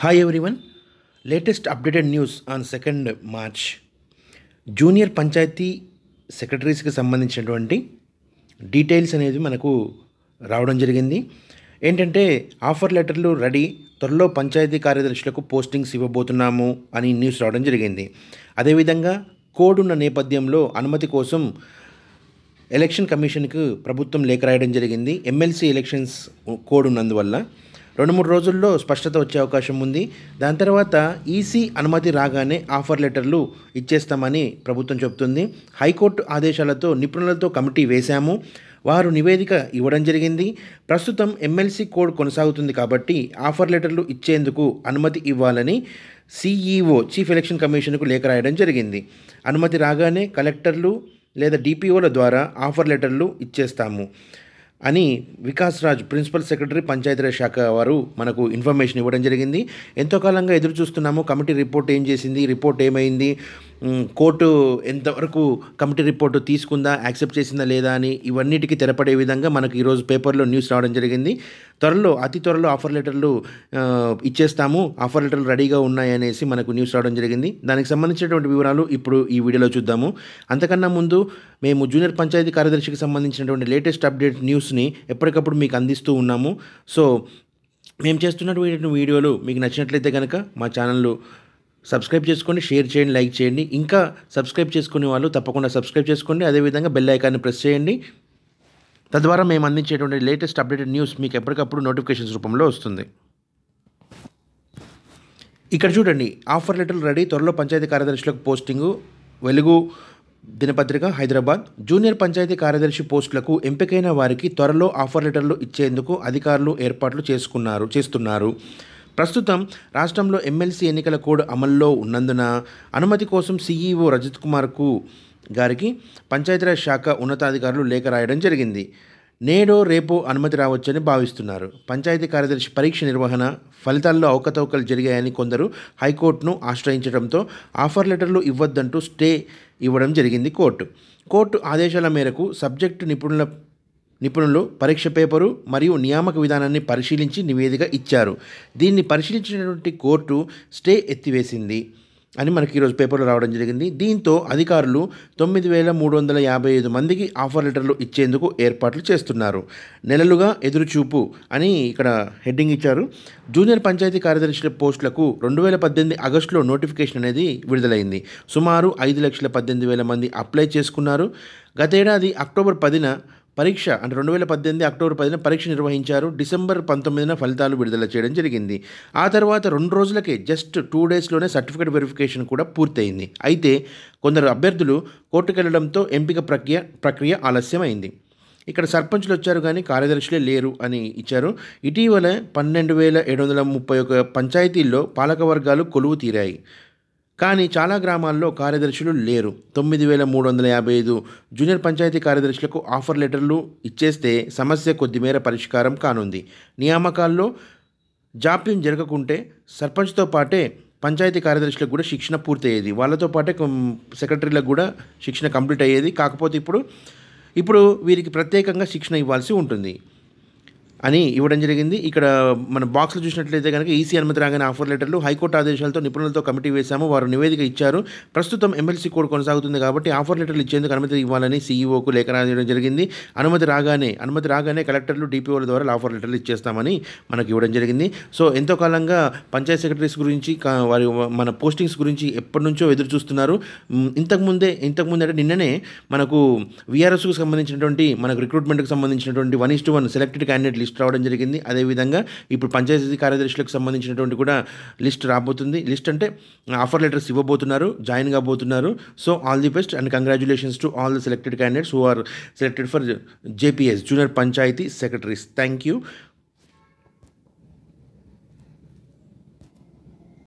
Hi everyone latest updated news on second March junior panchayat సెక్రటరీస్కి సంబంధించినటువంటి details అనేది మనకు రావడం జరిగింది. ఏంటంటే ఆఫర్ లెటర్లు రెడీ త్వరలో పంచాయతీ కార్యదర్శులకు పోస్టింగ్స్ ఇవ్వబోతున్నాము అని న్యూస్ రావడం జరిగింది. అదేవిధంగా కోడ్ ఉన్న నేపథ్యంలో అనుమతి కోసం ఎలక్షన్ కమిషన్కు ప్రభుత్వం లేఖ రాయడం జరిగింది. ఎమ్మెల్సీ ఎలక్షన్స్ కోడ్ ఉన్నందువల్ల రెండు మూడు రోజుల్లో స్పష్టత వచ్చే అవకాశం ఉంది. దాని తర్వాత ఈసీ అనుమతి రాగానే ఆఫర్ లెటర్లు ఇచ్చేస్తామని ప్రభుత్వం చెబుతుంది. హైకోర్టు ఆదేశాలతో నిపుణులతో కమిటీ వేశాము. వారు నివేదిక ఇవ్వడం జరిగింది. ప్రస్తుతం ఎమ్మెల్సీ కోడ్ కొనసాగుతుంది కాబట్టి ఆఫర్ లెటర్లు ఇచ్చేందుకు అనుమతి ఇవ్వాలని సిఈఓ చీఫ్ ఎలక్షన్ కమిషన్కు లేఖ రాయడం జరిగింది. అనుమతి రాగానే కలెక్టర్లు లేదా డిపిఓల ద్వారా ఆఫర్ లెటర్లు ఇచ్చేస్తాము. అని వికాస్ రాజ్ ప్రిన్సిపల్ సెక్రటరీ పంచాయతీరాజ్ శాఖ వారు మనకు ఇన్ఫర్మేషన్ ఇవ్వడం జరిగింది. ఎంతో కాలంగా ఎదురు చూస్తున్నాము కమిటీ రిపోర్ట్ ఏం చేసింది? రిపోర్ట్ ఏమైంది? కోర్టు ఎంతవరకు కమిటీ రిపోర్టు తీసుకుందా యాక్సెప్ట్ చేసిందా లేదా అని ఇవన్నిటికీ తెరపడే విధంగా మనకు ఈరోజు పేపర్లో న్యూస్ రావడం జరిగింది. త్వరలో అతి త్వరలో ఆఫర్ లెటర్లు ఇచ్చేస్తాము. ఆఫర్ లెటర్లు రెడీగా ఉన్నాయనేసి మనకు న్యూస్ రావడం జరిగింది. దానికి సంబంధించినటువంటి వివరాలు ఇప్పుడు ఈ వీడియోలో చూద్దాము. అంతకన్నా ముందు మేము జూనియర్ పంచాయతీ కార్యదర్శికి సంబంధించినటువంటి లేటెస్ట్ అప్డేట్ న్యూస్ని ఎప్పటికప్పుడు మీకు అందిస్తూ ఉన్నాము. సో మేము చేస్తున్నటువంటి వీడియోలు మీకు నచ్చినట్లయితే కనుక మా ఛానల్ సబ్స్క్రైబ్ చేసుకోండి షేర్ చేయండి లైక్ చేయండి. ఇంకా సబ్స్క్రైబ్ చేసుకునే వాళ్ళు తప్పకుండా సబ్స్క్రైబ్ చేసుకోండి. అదేవిధంగా బెల్ ఐకాన్ని ప్రెస్ చేయండి. తద్వారా మేము అందించేటువంటి లేటెస్ట్ అప్డేటెడ్ న్యూస్ మీకు ఎప్పటికప్పుడు నోటిఫికేషన్స్ రూపంలో వస్తుంది. ఇక్కడ చూడండి ఆఫర్ లెటర్లు రెడీ. త్వరలో పంచాయతీ కార్యదర్శులకు పోస్టింగు. వెలుగు దినపత్రిక హైదరాబాద్. జూనియర్ పంచాయతీ కార్యదర్శి పోస్టులకు ఎంపికైన వారికి త్వరలో ఆఫర్ లెటర్లు ఇచ్చేందుకు అధికారులు ఏర్పాట్లు చేసుకున్నారు చేస్తున్నారు. ప్రస్తుతం రాష్ట్రంలో ఎమ్మెల్సీ ఎన్నికల కోడ్ అమల్లో ఉన్నందున అనుమతి కోసం సీఈఓ రజత్ కుమార్కు గారికి పంచాయతీరాజ్ శాఖ ఉన్నతాధికారులు లేఖ రాయడం జరిగింది. నేడో రేపో అనుమతి రావచ్చని భావిస్తున్నారు. పంచాయతీ కార్యదర్శి పరీక్ష నిర్వహణ ఫలితాల్లో అవకతవకలు జరిగాయని కొందరు హైకోర్టును ఆశ్రయించడంతో ఆఫర్ లెటర్లు ఇవ్వద్దంటూ స్టే ఇవ్వడం జరిగింది కోర్టు. కోర్టు ఆదేశాల మేరకు సబ్జెక్టు నిపుణుల నిపుణులు పరీక్ష పేపరు మరియు నియామక విధానాన్ని పరిశీలించి నివేదిక ఇచ్చారు. దీన్ని పరిశీలించినటువంటి కోర్టు స్టే ఎత్తివేసింది అని మనకి ఈరోజు పేపర్లో రావడం జరిగింది. దీంతో అధికారులు తొమ్మిది వేల మూడు వందల యాభై ఐదు మందికి ఆఫర్ లెటర్లు ఇచ్చేందుకు ఏర్పాట్లు చేస్తున్నారు. నెలలుగా ఎదురుచూపు అని ఇక్కడ హెడ్డింగ్ ఇచ్చారు. జూనియర్ పంచాయతీ కార్యదర్శుల పోస్టులకు రెండు వేల పద్దెనిమిది ఆగస్టులో నోటిఫికేషన్ అనేది విడుదలైంది. సుమారు ఐదు లక్షల పద్దెనిమిది వేల మంది అప్లై చేసుకున్నారు. గతేడాది అక్టోబర్ పదిన పరీక్ష అంటే రెండు వేల పద్దెనిమిది అక్టోబర్ పదిన పరీక్ష నిర్వహించారు. డిసెంబర్ పంతొమ్మిదిన ఫలితాలు విడుదల చేయడం జరిగింది. ఆ తర్వాత రెండు రోజులకే జస్ట్ టూ డేస్లోనే సర్టిఫికేట్ వెరిఫికేషన్ కూడా పూర్తయింది. అయితే కొందరు అభ్యర్థులు కోర్టుకెళ్ళడంతో ఎంపిక ప్రక్రియ ప్రక్రియ ఆలస్యమైంది. ఇక్కడ సర్పంచ్లు వచ్చారు కానీ కార్యదర్శులే లేరు అని ఇచ్చారు. ఇటీవల పన్నెండు వేల ఏడు వందల ముప్పై ఒక పంచాయతీల్లో పాలక వర్గాలు కొలువు తీరాయి. కానీ చాలా గ్రామాల్లో కార్యదర్శులు లేరు. తొమ్మిది వేల మూడు వందల యాభై ఐదు జూనియర్ పంచాయతీ కార్యదర్శులకు ఆఫర్ లెటర్లు ఇచ్చేస్తే సమస్య కొద్దిమేర పరిష్కారం కానుంది. నియామకాల్లో జాప్యం జరగకుంటే సర్పంచ్తో పాటే పంచాయతీ కార్యదర్శులకు కూడా శిక్షణ పూర్తయ్యేది. వాళ్ళతో పాటే సెక్రటరీలకు కూడా శిక్షణ కంప్లీట్ అయ్యేది. కాకపోతే ఇప్పుడు ఇప్పుడు వీరికి ప్రత్యేకంగా శిక్షణ ఇవ్వాల్సి ఉంటుంది. అని ఇవ్వడం జరిగింది. ఇక్కడ మన బాక్స్లో చూసినట్లయితే కనుక ఈసీ అనుమతి రాగానే ఆఫర్ లెటర్లు హైకోర్టు ఆదేశాలతో నిపుణులతో కమిటీ వేశాము. వారు నివేదిక ఇచ్చారు. ప్రస్తుతం ఎమ్మెల్సీ కోడ్ కొనసాగుతుంది కాబట్టి ఆఫర్ లెటర్లు ఇచ్చేందుకు అనుమతి ఇవ్వాలని సీఈఓకు లేఖ రాయడం జరిగింది. అనుమతి రాగానే అనుమతి రాగానే కలెక్టర్లు డిపిఓల ద్వారా ఆఫర్ లెటర్లు ఇచ్చేస్తామని మనకి ఇవ్వడం జరిగింది. సో ఎంతో కాలంగా పంచాయత్ సెక్రటరీస్ గురించి వారి మన పోస్టింగ్స్ గురించి ఎప్పటి నుంచో ఎదురు చూస్తున్నారు. ఇంతకుముందే ఇంతకుముందు అంటే నిన్ననే మనకు విఆర్ఎస్కు సంబంధించినటువంటి మనకు రిక్రూట్మెంట్కి సంబంధించినటువంటి one is to one selected candidate list రావడం జరిగింది. అదేవిధంగా ఇప్పుడు పంచాయతీ కార్యదర్శులకు సంబంధించినటువంటి కూడా లిస్ట్ రాబోతుంది. లిస్ట్ అంటే ఆఫర్ లెటర్స్ ఇవ్వబోతున్నారు జాయిన్ కాబోతున్నారు. So all the best and congratulations to all the selected candidates who are selected for JPS junior panchayat secretaries thank you